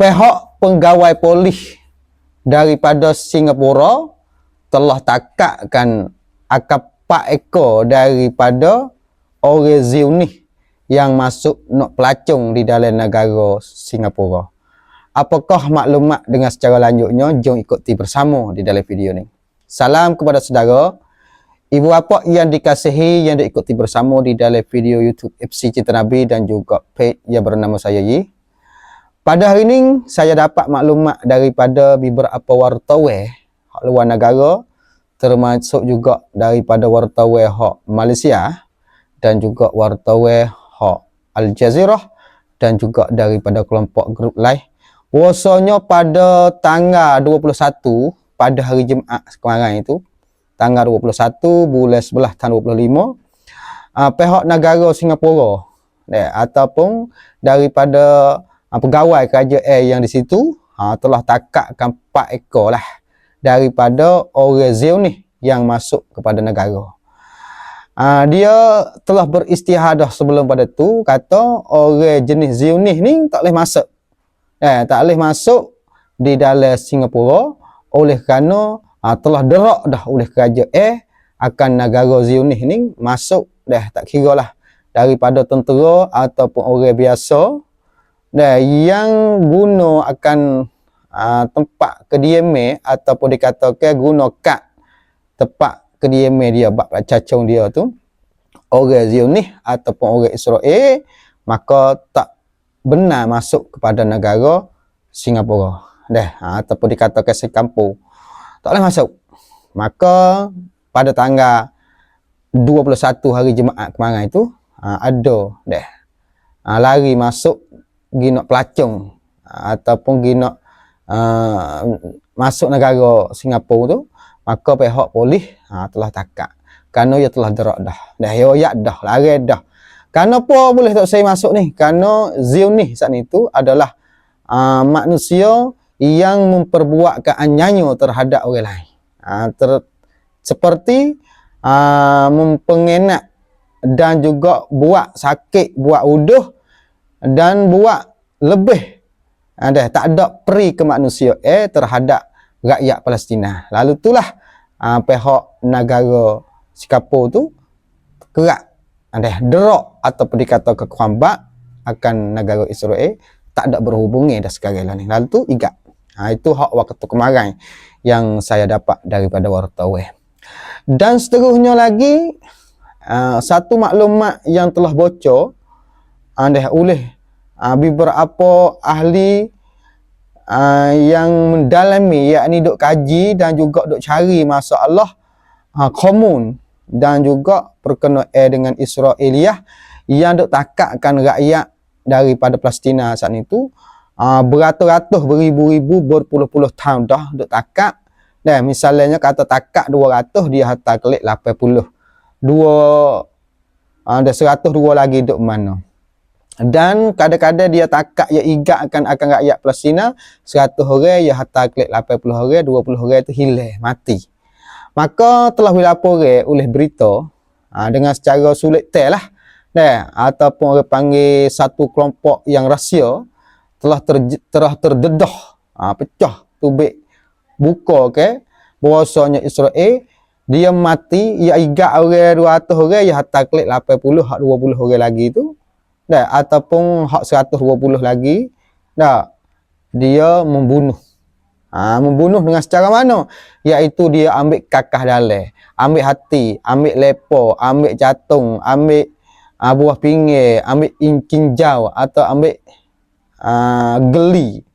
pihak penggawai polis daripada Singapura telah takakkan akap pak ekor daripada orang Zionis yang masuk nak pelacung di dalam negara Singapura. Apakah maklumat dengan secara lanjutnya? Jom ikuti bersama di dalam video ni. Salam kepada saudara. Ibu bapa yang dikasihi yang diikuti bersama di dalam video YouTube FC Cinta Nabi dan juga page yang bernama saya Yi. Pada hari ini saya dapat maklumat daripada beberapa wartawan hak luar negara termasuk juga daripada wartawan hak Malaysia dan juga wartawan hak Al Jazeera dan juga daripada kelompok grup lain. Bahasanya pada tanggal 21 pada hari Jumaat kemarin itu tanggal 21 bulan 11 tahun 25 uh, pihak negara Singapura eh, ataupun daripada uh, pegawai kerajaan yang di situ uh, telah takakkan 4 ekor lah daripada orang Zionis yang masuk kepada negara. Uh, dia telah beristihadah sebelum pada tu kata orang jenis Zionis ni tak boleh masuk. Eh, tak boleh masuk di dalam Singapura oleh kerana ha, telah derak dah oleh kerajaan eh akan negara Zionis ni masuk dah tak kira lah daripada tentera ataupun orang biasa dah yang guna akan uh, tempat kediaman ataupun dikatakan guna kad tempat kediaman dia bab cacung dia tu orang Zionis ataupun orang Israel maka tak benar masuk kepada negara Singapura dah ha, ataupun dikatakan sekampung tak boleh masuk. Maka pada tanggal 21 hari Jumaat kemarin itu ha, ada deh ha, lari masuk pergi nak pelacung ataupun pergi nak uh, masuk negara Singapura tu maka pihak polis ha, telah takak kerana ia telah derak dah. Dah yoyak dah lari dah. Kenapa boleh tak saya masuk ni? Kerana Zionis saat itu adalah uh, manusia yang memperbuat keanyanyo terhadap orang lain. Ha, ter, seperti ha, mempengenak dan juga buat sakit, buat uduh dan buat lebih ada ha, tak ada peri ke manusia eh terhadap rakyat Palestina. Lalu itulah ha, pihak negara Singapura tu kerak ada derok ataupun dikata kekwambak akan negara Israel tak ada berhubungi dah sekarang lah ni. Lalu tu igat. Ha, itu hak waktu kemarin yang saya dapat daripada wartawan. Dan seterusnya lagi, uh, satu maklumat yang telah bocor anda uh, oleh uh, beberapa ahli uh, yang mendalami yakni duk kaji dan juga duk cari masalah uh, komun dan juga perkenaan dengan Israeliah yang duk takakkan rakyat daripada Palestina saat itu uh, beratus-ratus, beribu-ribu, berpuluh-puluh tahun dah duk takak. Dan misalnya kata takak 200 dia hantar klik 80. Dua ada uh, 100 dua lagi duk mana. Dan kadang-kadang dia takak ya igat akan akan rakyat Palestina 100 orang ya hantar klik 80 orang, 20 orang itu hilang, mati. Maka telah dilaporkan oleh berita uh, dengan secara sulit tel lah. Nah, ataupun orang panggil satu kelompok yang rahsia telah ter, telah terdedah ha, pecah tubik buka ke bahwasanya Israel dia mati ia igat orang 200 orang ia hantar klik 80 hak 20 orang lagi tu dah ataupun hak 120 lagi dah dia membunuh. Ha, membunuh dengan secara mana? Iaitu dia ambil kakah dalam ambil hati ambil lepo ambil jatung ambil uh, buah pinggir ambil inkinjau atau ambil uh, geli.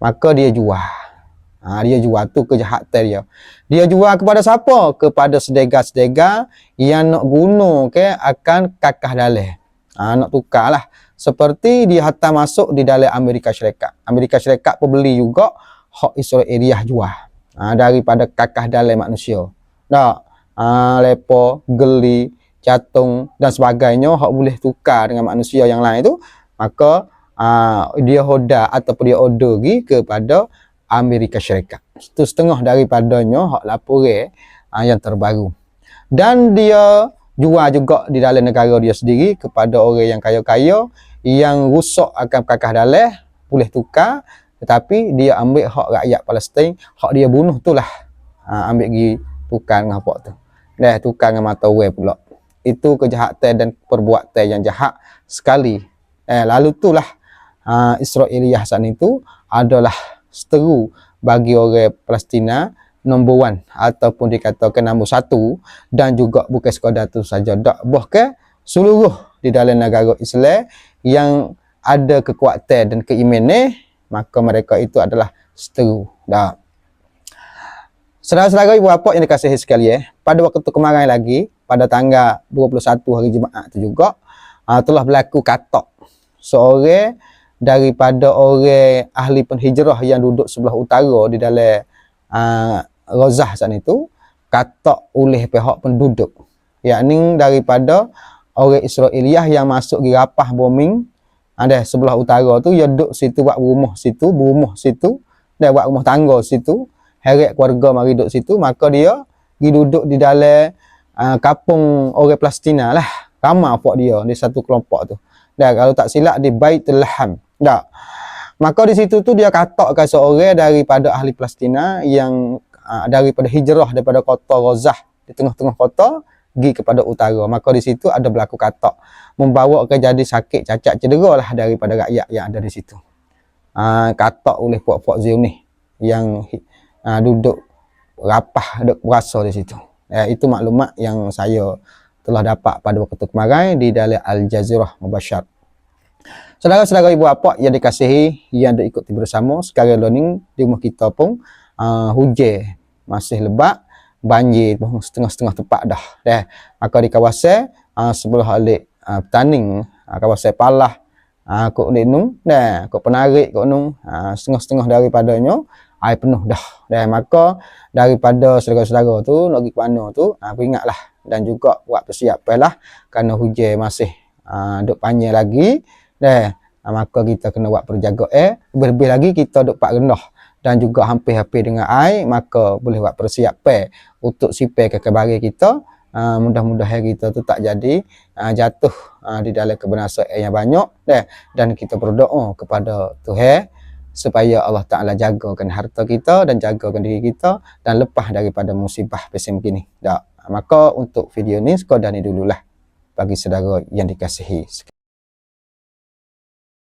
Maka dia jual. Ha, dia jual tu kejahatan dia. Dia jual kepada siapa? Kepada sedega-sedega yang nak guna ke akan kakah dalih ha, nak tukar lah. Seperti dia hantar masuk di dalam Amerika Syarikat. Amerika Syarikat pembeli juga hak Israeliah jual ha, daripada kakah dalih manusia. Tak. Ha, lepo geli catung dan sebagainya hak boleh tukar dengan manusia yang lain tu. Maka uh, dia hoda ataupun dia order pergi kepada Amerika Syarikat. Itu setengah daripadanya hak laporan uh, yang terbaru. Dan dia jual juga di dalam negara dia sendiri kepada orang yang kaya-kaya yang rusak akan kakah dalih boleh tukar tetapi dia ambil hak rakyat Palestin hak dia bunuh tu lah. Ha, ambil pergi tukar dengan apa tu. Dah tukar dengan mata uai pula. Itu kejahatan dan perbuatan yang jahat sekali. Eh, lalu itulah uh, Israeliyah saat itu adalah seteru bagi orang Palestina nombor one ataupun dikatakan nombor satu dan juga bukan sekadar itu saja. Tak bahkan seluruh di dalam negara Islam yang ada kekuatan dan keimanan maka mereka itu adalah seteru. Dah Saudara-saudara ibu bapa yang dikasihi sekalian, pada waktu kemarin lagi, pada tanggal 21 hari Jumaat itu juga, uh, telah berlaku katok seorang daripada orang ahli penhijrah yang duduk sebelah utara di dalam uh, Rozah sana itu katok oleh pihak penduduk. Yakni daripada orang Israeliah yang masuk di rapah bombing ada sebelah utara tu dia duduk situ buat rumah situ berumah situ dan buat rumah tangga situ heret keluarga mari duduk situ maka dia pergi duduk di dalam uh, kapung orang Palestina lah. Ramai apa dia di satu kelompok tu. Dan kalau tak silap di Baitul Laham tak maka di situ tu dia katakkan seorang daripada ahli Palestina yang uh, daripada hijrah daripada kota Rozah di tengah-tengah kota pergi kepada utara. Maka di situ ada berlaku katak membawa ke jadi sakit cacat cedera lah daripada rakyat yang ada di situ. Uh, katak oleh puak-puak Zionis yang uh, duduk rapah duduk berasa di situ. Uh, itu maklumat yang saya telah dapat pada waktu kemarin di dalam Al Jazeera Mubasyar Saudara-saudara ibu bapa yang dikasihi yang diikuti bersama. Sekarang learning di rumah kita pun uh, hujan masih lebat banjir pun setengah-setengah tepat dah dah. Maka di kawasan uh, sebelah alik uh, petani uh, kawasan palah uh, kok nung dah. Kok penarik kok nung uh, setengah-setengah daripadanya air penuh dah. Dah maka daripada saudara-saudara tu nak pergi ke mana tu uh, ingatlah dan juga buat persiapan lah kerana hujan masih uh, duk panjang lagi. Dah uh, maka kita kena buat perjagaan. Eh lebih-lebih lagi kita duk pak rendah dan juga hampir-hampir dengan air maka boleh buat persiapan untuk sipir ke kebari kita uh, mudah-mudahan kita tu tak jadi uh, jatuh uh, di dalam kebenaran yang banyak deh dan kita berdoa kepada Tuhan supaya Allah Taala jagakan harta kita dan jagakan diri kita dan lepas daripada musibah pesim begini. Maka untuk video ni sekadar ni dululah bagi saudara yang dikasihi